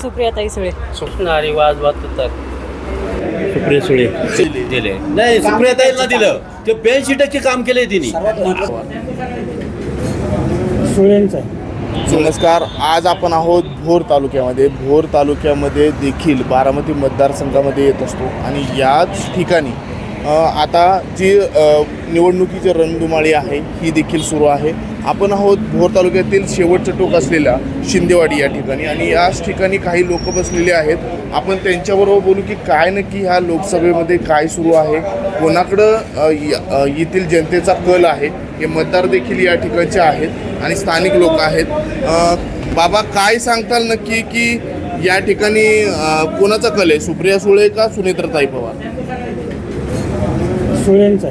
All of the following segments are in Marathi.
सुप्रियाताई सुळे. सुटणारी वाज वाचतात सुप्रिया सुळे. दिले. नाही सुप्रियाताईंना दिलं. ते टक्के काम केलंय तिने. सुळेंचा. नमस्कार आज आपण आहोत भोर तालुक्यामध्ये. भोर तालुक्यामध्ये देखील बारामती मतदारसंघामध्ये येत असतो. आणि याच ठिकाणी आता जी निवडणुकीची रणधुमाळी आहे ही देखील सुरू आहे. आपण आहोत भोर तालुक्यातील शेवटचं टोक असलेल्या शिंदेवाडी या ठिकाणी. आणि याच ठिकाणी काही लोक बसलेले आहेत. आपण त्यांच्याबरोबर बोलू की काय नक्की ह्या लोकसभेमध्ये काय सुरू आहे? कोणाकडं येथील जनतेचा कल आहे? हे मतदार देखील या ठिकाणचे आहेत आणि स्थानिक लोक आहेत. बाबा काय सांगताल नक्की की या ठिकाणी कोणाचा कल आहे? सुप्रिया सुळे का सुनेत्रताई पवार? सुळेंचा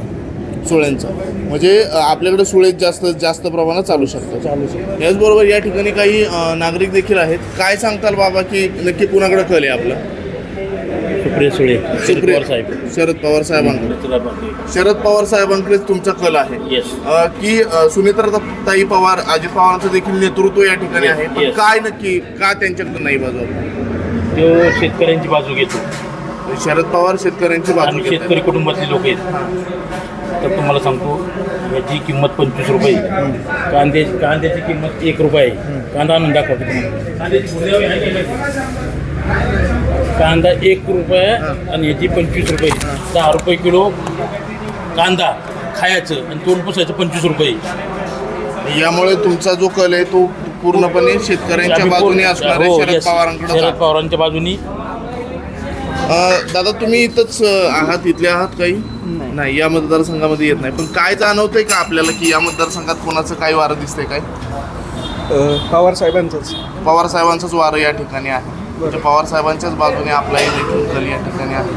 सुळ्यांचा म्हणजे आपल्याकडे सुळे जास्त जास्त प्रमाणात चालू शकतात. चालू शकतो याचबरोबर या ठिकाणी काही अ, नागरिक देखील आहेत. काय सांगताल बाबा की नक्की कुणाकडे कल आहे आपला? सुप्रिया सुळे शरद सुप्रिया पवार साहेब. शरद पवार साहेबांकडे. शरद पवार साहेबांकडे तुमचा कल आहे. अ, की अ, सुनेत्राताई पवार अजित पवारांचं देखील नेतृत्व या ठिकाणी आहे. पण Yes. काय नक्की का त्यांच्याकडे नाही बाजू तो शेतकऱ्यांची बाजू घेतो. शरद पवार शेतकऱ्यांची बाजू शेतकरी कुटुंबातले लोक आहेत. तर तुम्हाला सांगतो याची किंमत पंचवीस रुपये कांदे कांद्याची किंमत एक रुपये आहे. कांदा आणून दाखवतो तुम्हाला. कांद्याची भुर्यावी आहे की नाही? कांदा एक रुपये आणि याची पंचवीस रुपये दहा रुपये किलो कांदा खायचं आणि तोंड पुसायचं पंचवीस रुपये यामुळे तुमचा जो कल आहे तो पूर्णपणे शेतकऱ्यांच्या आम्ही बाजूने असणार आहे हो, शरद yes. पवारांकडे शरद पवारांच्या बाजूनी अ, दादा तुम्ही इथंच अ, आहात इथले आहात काही? नाही. या मतदारसंघामध्ये येत नाही. पण काय जाणवतंय का आपल्याला की या मतदारसंघात कोणाचं काय वारं दिसतंय काय? पवार साहेबांचंच. पवार साहेबांचंच वारं या ठिकाणी आहे. म्हणजे पवार साहेबांच्याच बाजूने आपला हे देखील या ठिकाणी आहे.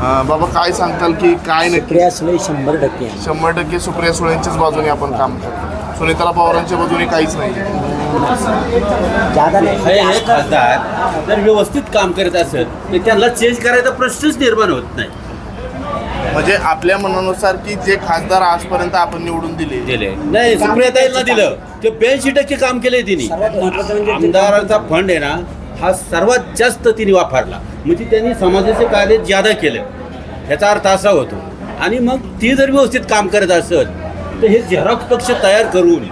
अ, बाबा काय सांगताल की काय नक्की? शंभर टक्के आहे. शंभर टक्के सुप्रिया सुळेंच्याच बाजूने आपण काम करतो. सुनीताला पवारांच्या बाजूने काहीच नाही. जादा नाही. हे हे खासदार जर व्यवस्थित काम करत असत तर त्यांना चेंज करायचा प्रश्नच निर्माण होत नाही. म्हणजे आपल्या मनानुसार की जे खासदार आजपर्यंत आपण निवडून दिले. दिले. नाही सुप्रियाताईंना दिलं. ते ब्याऐंशी टक्के काम केलंय तिने. सर्वात म्हणजे आमदारांचा फंड आहे ना हा सर्वात जास्त तिने वापरला. म्हणजे त्यांनी समाजाचे कार्य ज्यादा केलं. ह्याचा अर्थ असा होतो. आणि मग ती जर व्यवस्थित काम करत असत तर हे झेरॉक्स पक्ष तयार करून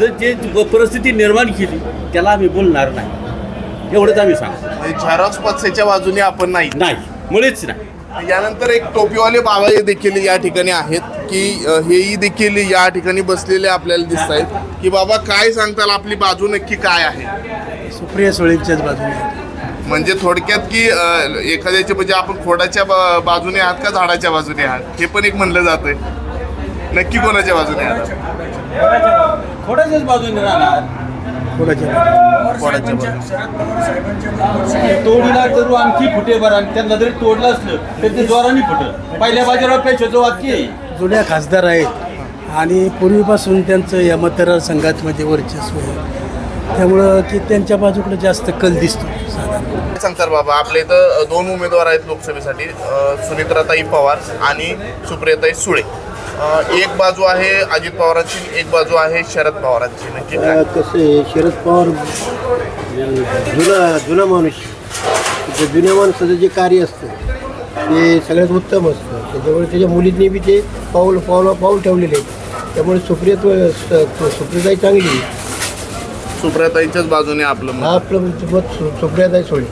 जर जे परिस्थिती निर्माण केली त्याला आम्ही बोलणार नाही. एवढंच आम्ही सांगतो. म्हणजे झेरॉक्स पक्षाच्या बाजूने आपण नाही. नाही मुळीच नाही. यानंतर एक टोपीवाले बाबा हे देखील या ठिकाणी आहेत की अ, हेही देखील या ठिकाणी बसलेले आपल्याला दिसत आहेत की बाबा काय सांगताल? आपली बाजू नक्की काय आहे? सुप्रिया सुळेंच्याच बाजूने म्हणजे थोडक्यात की अ, एखाद्याचे म्हणजे आपण खोडाच्या बा- बाजूने आहात का झाडाच्या बाजूने आहात? हे पण एक म्हणलं जातंय. नक्की कोणाच्या बाजूने आहात? थोड्याच्याच बाजूने राहणार. कोणाच्या बाजूने तोडीला जर आणखी फुटे बरं आणि त्यांना जरी तोडलं असलं तर ते जोराने फुटलं. पहिल्या बाजारावर पैशाचं वाक्य आहे जुन्या खासदार आहेत. आणि पूर्वीपासून त्यांचं या मतदारसंघात म्हणजे वर्चस्व आहे. त्यामुळं की त्यांच्या बाजूकडे जास्त कल दिसतो साधारण. काय सांगतात बाबा आपल्या इथं दोन उमेदवार आहेत लोकसभेसाठी अ, सुनित्राताई पवार आणि सुप्रियाताई सुळे. एक बाजू आहे अजित पवारांची एक बाजू आहे शरद पवारांची. नक्की काय? कसं आहे शरद पवार जुना जुना माणूस. त्या जुन्या माणसाचं जे कार्य असतं ते सगळ्यात उत्तम असतं. त्याच्यामुळे त्याच्या मुलींनी बी ते पाऊल पाऊल पाऊल ठेवलेले आहेत. त्यामुळे सुप्रियत्व सुप्रियताई चांगली आहे. सुप्रियाताईच्याच बाजूने आपलं मत. हा आपलं मत सु- सुप्रियाताई सोडली.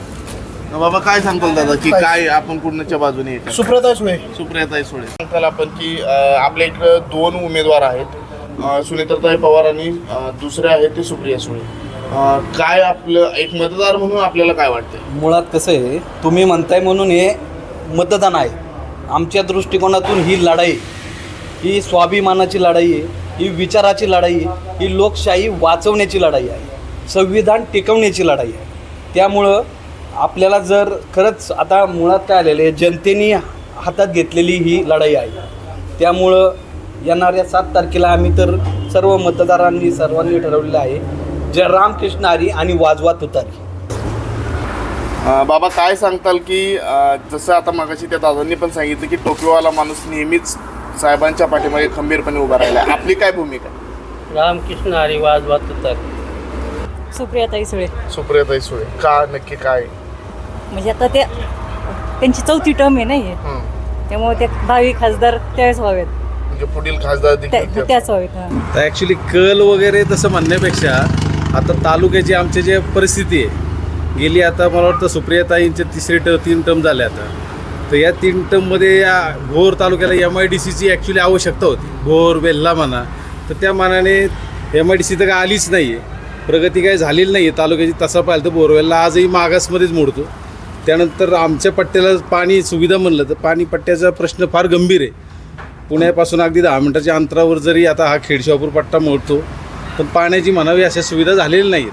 बाबा काय सांगताल दादा की काय आपण कुणाच्या बाजूने येतात? सुप्रियाताई सुळे. सुप्रियाताई सुळे. सांगताल आपण की अ, आपल्या इकडं दोन उमेदवार आहेत. अ, सुनेत्रताई पवार आणि अ, दुसरे आहेत ते सुप्रिया सुळे. अ, काय आपलं एक मतदार म्हणून आपल्याला काय वाटतं मुळात कसं आहे तुम्ही म्हणताय म्हणून हे मतदान आहे. आमच्या दृष्टिकोनातून ही लढाई ही स्वाभिमानाची लढाई आहे ही विचाराची लढाई आहे ही लोकशाही वाचवण्याची लढाई आहे संविधान टिकवण्याची लढाई आहे. त्यामुळं आपल्याला जर खरंच आता मुळात काय आलेलं आहे जनतेने हातात घेतलेली ही लढाई आहे. त्यामुळं येणाऱ्या सात तारखेला आम्ही तर सर्व मतदारांनी सर्वांनी ठरवलेलं आहे जय रामकृष्ण हरी आणि वाजवा तुतारी. बाबा काय सांगताल की जसं आता मागाशी त्या दादांनी पण सांगितलं की टोपीवाला माणूस नेहमीच साहेबांच्या पाठीमागे खंबीरपणे उभा राहिला आपली काय भूमिका? रामकृष्ण हरी वाज वाचतात सुप्रियाताई सुळे. सुप्रियाताई सुळे. का नक्की काय? म्हणजे आता ते त्यांची चौथी टर्म आहे ना हे. हं. त्यामुळे ते भावी खासदार त्यावेळेस व्हावेत. म्हणजे पुढील खासदार देखील त्या- त्याच. त्याच व्हावेत हां. तर ॲक्च्युली कल वगैरे तसं म्हणण्यापेक्षा आता तालुक्याची आमची जे परिस्थिती आहे गेली आता मला वाटतं सुप्रियाताईंचे तिसरे ट तीन टर्म झाले आता. तर या तीन टर्ममध्ये या भोर तालुक्याला एम आय डी सीची ॲक्च्युली आवश्यकता होती. भोर वेल्हा म्हणा. तर त्या मानाने एम आय डी सी तर काय आलीच नाही आहे प्रगती काय झालेली नाही आहे तालुक्याची तसं पाहिलं तर बोरवेलला आजही मागासमध्येच मोडतो. त्यानंतर आमच्या पट्ट्याला पाणी सुविधा म्हणलं तर पाणी पट्ट्याचा प्रश्न फार गंभीर आहे. पुण्यापासून अगदी दहा मिनिटाच्या अंतरावर जरी आता हा खेडशापूर पट्टा मोडतो पण पाण्याची म्हणावी अशा सुविधा झालेल्या नाहीत.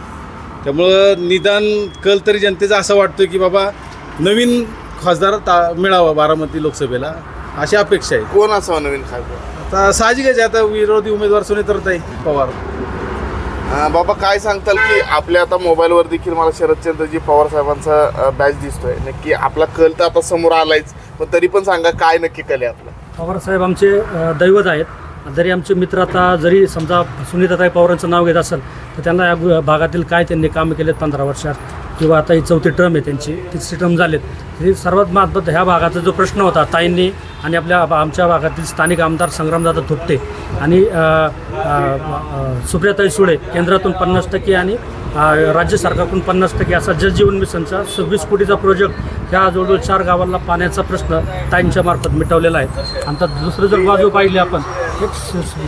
त्यामुळं निदान कल तरी जनतेचा असं वाटतं की बाबा नवीन खासदार ता मिळावा बारामती लोकसभेला अशी अपेक्षा आहे. कोण असावं नवीन खासदार? आता साहजिकच आहे आता विरोधी उमेदवार सुनेत्रताई पवार. बाबा काय सांगताल की आपल्या आता मोबाईलवर देखील मला शरदचंद्रजी पवार साहेबांचा बॅच दिसतोय. नक्की आपला कल तर आता समोर आलायच पण तरी पण सांगा काय नक्की कल आहे आपला? पवारसाहेब आमचे दैवत आहेत. जरी आमचे मित्र आता जरी समजा सुनीताताई पवारांचं नाव घेत असेल तर त्यांना या भागातील काय त्यांनी कामं केलेत पंधरा वर्षात? किंवा आता ही चौथी टर्म आहे त्यांची तिसरी टर्म झालेत. हे सर्वात महत्त्वाचं ह्या भागाचा जो प्रश्न होता ताईंनी आणि आपल्या आमच्या भागातील स्थानिक आमदार संग्रामदादा थोपटे आणि सुप्रियाताई सुळे केंद्रातून पन्नास टक्के आणि राज्य सरकारकडून पन्नास टक्के असा जलजीवन मिशनचा सव्वीस कोटीचा प्रोजेक्ट ह्या जवळजवळ चार गावांना पाण्याचा प्रश्न ताईंच्या मार्फत मिटवलेला आहे. आणि तर दुसरं जर बाजू पाहिली आपण एक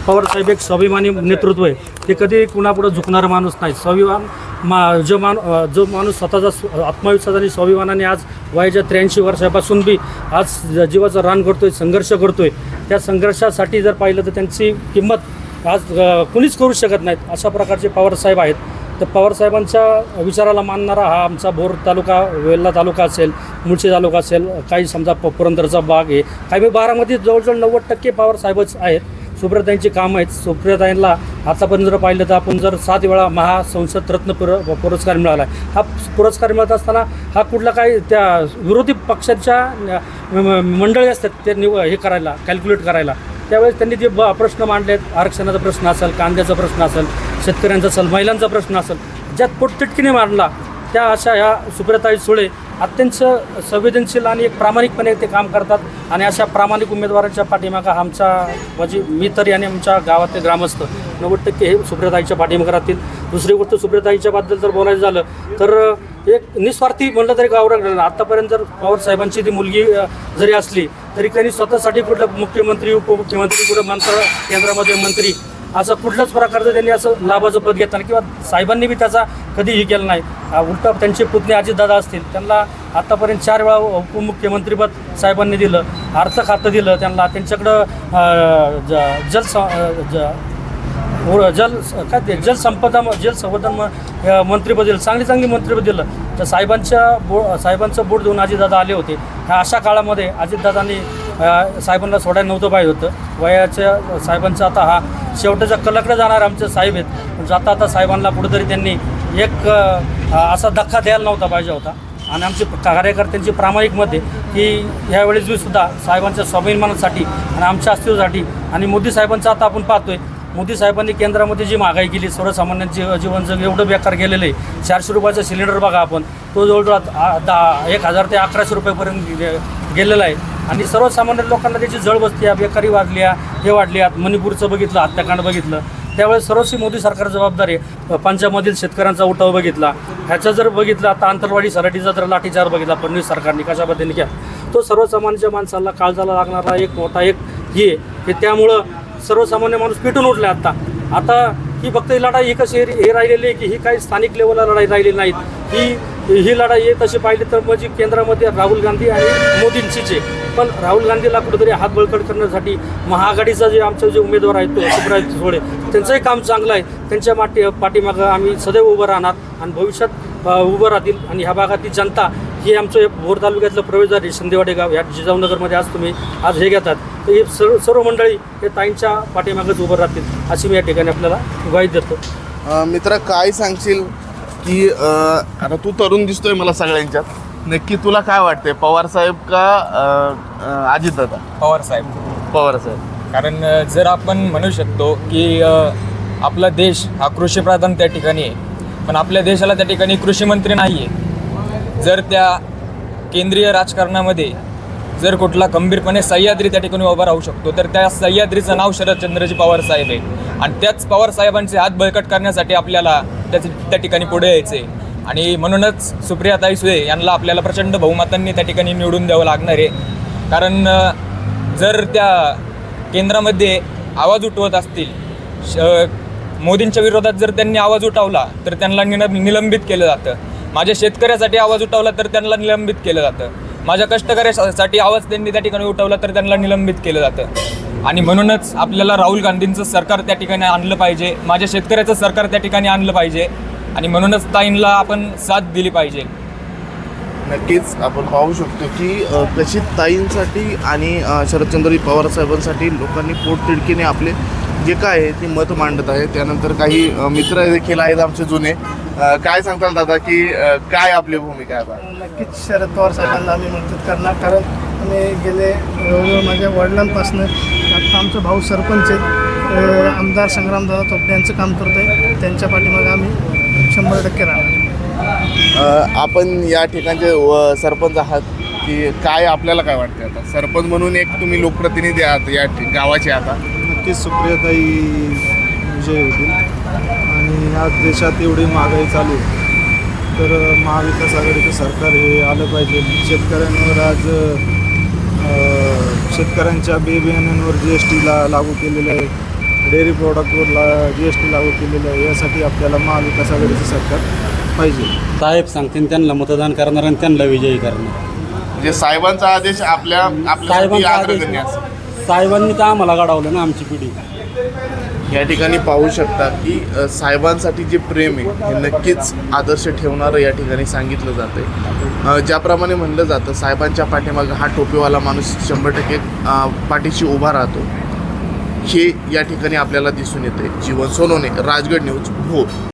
पवारसाहेब एक स्वाभिमानी नेतृत्व आहे. ते कधी कुणापुढं झुकणारा माणूस नाही. स्वाभिमान मा जो मान जो माणूस स्वतःचा आत्मविश्वास आणि स्वाभिमानाने आज वयाच्या त्र्याऐंशी वर्षापासून बी आज जीवाचं रान करतोय संघर्ष करतोय त्या संघर्षासाठी जर पाहिलं तर त्यांची किंमत आज कुणीच करू शकत नाहीत अशा प्रकारचे पवारसाहेब आहेत. तर पवारसाहेबांच्या विचाराला मानणारा हा आमचा भोर तालुका वेल्ला तालुका असेल मुळशी तालुका असेल काही समजा प पुरंदरचा भाग आहे. काही मी बारामध्ये जवळजवळ नव्वद टक्के पवारसाहेबच आहेत. सुप्रियाताईंची कामं आहेत. सुप्रियाताईंना आतापर्यंत जर पाहिलं तर आपण जर सात वेळा महासंसद रत्न पुर पुरस्कार मिळाला आहे. हा पुरस्कार मिळत असताना हा कुठला काही त्या विरोधी पक्षाच्या मंडळी असतात ते निव हे करायला कॅल्क्युलेट करायला. त्यावेळेस त्यांनी जे ब प्रश्न मांडलेत आरक्षणाचा प्रश्न असेल कांद्याचा प्रश्न असेल शेतकऱ्यांचा असेल महिलांचा प्रश्न असेल ज्यात पोटतिटकीने मांडला त्या अशा ह्या सुप्रियाताई सुळे अत्यंत संवेदनशील आणि एक प्रामाणिकपणे ते काम करतात. आणि अशा प्रामाणिक उमेदवारांच्या पाठीमागा आमच्या म्हणजे मी तरी आणि आमच्या गावातले ग्रामस्थ नव्वद टक्के हे सुप्रियाताईच्या पाठीमागे राहतील. दुसरी गोष्ट सुप्रियाताईच्या बद्दल जर बोलायचं झालं तर एक निस्वार्थी म्हणलं तरी गावर आत्तापर्यंत जर पवार साहेबांची ती मुलगी जरी असली तरी त्यांनी स्वतःसाठी कुठलं मुख्यमंत्री उपमुख्यमंत्री कुठं मंत्र केंद्रामध्ये मंत्री असं कुठल्याच प्रकारचं त्यांनी असं लाभाचं पद घेताना किंवा साहेबांनी बी त्याचा कधी हे केलं नाही. आ, उलटा त्यांचे पुतणे अजितदादा असतील त्यांना आत्तापर्यंत चार वेळा उपमुख्यमंत्रीपद साहेबांनी दिलं अर्थ खातं दिलं त्यांना त्यांच्याकडं ज जल स- ज जल काय ते जलसंपदा म- जलसंवर्धन मंत्रीपद दिलं चांगली चांगली मंत्रीपद दिलं. तर साहेबांच्या बो साहेबांचं बोट देऊन अजितदादा आले होते. ह्या अशा काळामध्ये अजितदादांनी साहेबांना सोडायला नव्हतं पाहिजे होतं. वयाच्या साहेबांचा आता हा शेवटच्या कलकडे जाणार आमचे साहेब आहेत. पण जाता आता साहेबांना कुठेतरी त्यांनी एक असा धक्का द्यायला नव्हता पाहिजे होता. आणि आमचे कार्यकर्त्यांची प्रामाणिक मत आहे की ह्यावेळेस मी सुद्धा साहेबांच्या स्वाभिमानासाठी आणि आमच्या अस्तित्वासाठी आणि मोदी साहेबांचं आता आपण पाहतोय मोदी साहेबांनी केंद्रामध्ये जी महागाई केली सर्वसामान्यांचे जीवन जग एवढं बेकार केलेलं आहे. चारशे रुपयाचा सिलेंडर बघा आपण. तो जवळजवळ आ- दहा एक हजार ते अकराशे रुपयापर्यंत गे- गेलेला आहे. आणि सर्वसामान्य लोकांना त्याची जळ बसते बेकारी वाढली आहे, हे वाढली मणिपूरचं बघितलं हत्याकांड बघितलं. त्यावेळेस सर्वस्वी मोदी सरकार जबाबदार आहे. पंजाबमधील शेतकऱ्यांचा उठाव बघितला. ह्याचं जर बघितला आता आंतरवाडी सराटीचा जर लाठीचार बघितला फडणवीस सरकारने कशा पद्धतीने घ्या तो सर्वसामान्य माणसाला काळजाला लागणारा एक मोठा एक हे की त्यामुळं सर्वसामान्य माणूस पेटून उठला आता आता ही फक्त ही लढाई एकच हे हे राहिलेली आहे की ही काही स्थानिक लेवलला लढाई राहिलेली नाहीत. ही ही लढाई आहे तशी पाहिली तर म्हणजे केंद्रामध्ये राहुल गांधी आणि मोदींचीच. आहे पण राहुल गांधीला कुठेतरी हात बळकट करण्यासाठी महाआघाडीचा जे आमचा जे उमेदवार आहेत तो सुप्राय सोळे त्यांचंही काम चांगलं आहे. त्यांच्या माटी पाठीमागं आम्ही सदैव उभं राहणार आणि भविष्यात उभं राहतील आणि ह्या भागातील जनता ही आमचं हे भोर तालुक्यातलं प्रवेशद्वार आहे शिंदेवाडी गाव या जिजाऊनगरमध्ये आज तुम्ही आज हे घेतात. तर ही सर्व सर्व मंडळी हे ताईंच्या पाठीमागच उभं राहतील अशी मी या ठिकाणी आपल्याला ग्वाही देतो. मित्रा काय सांगशील की अ, आता तू तरुण दिसतोय मला सगळ्यांच्यात. नक्की तुला काय वाटतंय? पवार साहेब का अजित दादा पवार साहेब. पवार साहेब. कारण जर आपण म्हणू शकतो की आपला देश हा कृषीप्रधान त्या ठिकाणी आहे. पण आपल्या देशाला त्या ठिकाणी कृषी मंत्री नाही आहे जर त्या केंद्रीय राजकारणामध्ये जर कुठला गंभीरपणे सह्याद्री त्या ठिकाणी उभा राहू शकतो तर त्या सह्याद्रीचं नाव शरदचंद्रजी पवार साहेब आहे. आणि त्याच पवार साहेबांचे हात बळकट करण्यासाठी आपल्याला त्याच त्या ठिकाणी पुढे यायचे आणि म्हणूनच सुप्रियाताई सुळे यांना आपल्याला प्रचंड बहुमतांनी त्या ठिकाणी निवडून द्यावं लागणार आहे. कारण जर त्या केंद्रामध्ये आवाज उठवत असतील श मोदींच्या विरोधात जर त्यांनी आवाज उठवला तर त्यांना निलंबित केलं जातं. माझ्या शेतकऱ्यासाठी आवाज उठवला तर त्यांना निलंबित केलं जातं. माझ्या कष्टकऱ्यासाठी आवाज त्यांनी त्या ठिकाणी उठवला तर त्यांना निलंबित केलं जातं. आणि म्हणूनच आपल्याला राहुल गांधींचं सरकार त्या ठिकाणी आणलं पाहिजे माझ्या शेतकऱ्याचं सरकार त्या ठिकाणी आणलं पाहिजे आणि म्हणूनच ताईंला आपण साथ दिली पाहिजे. नक्कीच आपण पाहू शकतो की कशी ताईंसाठी आणि शरदचंद्र पवार साहेबांसाठी लोकांनी पोटतिडकीने आपले जे काय आहे ते मत मांडत आहे. त्यानंतर काही मित्र देखील आहेत आमचे जुने. काय सांगताल दादा की काय आपली भूमिका आहे नक्कीच शरद पवार साहेबांना आम्ही मदत करणार. कारण आम्ही गेले माझ्या वडिलांपासून आता आमचा भाऊ सरपंच आहेत. आमदार संग्रामदादा तोपडे यांचं काम करतो आहे त्यांच्या पाठीमागे आम्ही शंभर टक्के राहणार. आपण या ठिकाणचे सरपंच आहात की काय आपल्याला काय वाटते आता? सरपंच म्हणून एक तुम्ही लोकप्रतिनिधी आहात या गावाचे आता. नक्कीच सुप्रियाताई विजय होतील आणि आज देशात एवढी महागाई चालू तर महाविकास आघाडीचं सरकार हे आलं पाहिजे. शेतकऱ्यांवर आज शेतकऱ्यांच्या बी बियाण्यांवर जी एस टीला लागू केलेलं आहे डेअरी प्रॉडक्टवर ला जी एस टी लागू केलेलं आहे यासाठी आपल्याला महाविकास आघाडीचं सरकार पाहिजे. साहेब सांगतील त्यांना मतदान करणार आणि त्यांना विजयी करणार. म्हणजे साहेबांचा आदेश आपल्या आपल्यासाठी साहेबांचा आदेश साहेबांनी तर आम्हाला घडवलं ना आमची पिढी. या ठिकाणी पाहू शकता की अ, साहेबांसाठी जे प्रेम आहे हे नक्कीच आदर्श ठेवणारं या ठिकाणी सांगितलं जातं आहे ज्याप्रमाणे म्हणलं जातं साहेबांच्या पाठीमागं हा टोपीवाला माणूस शंभर टक्के अ, पाठीशी उभा राहतो. हे या ठिकाणी आपल्याला दिसून येते जीवन सोनवणे राजगड न्यूज भोर.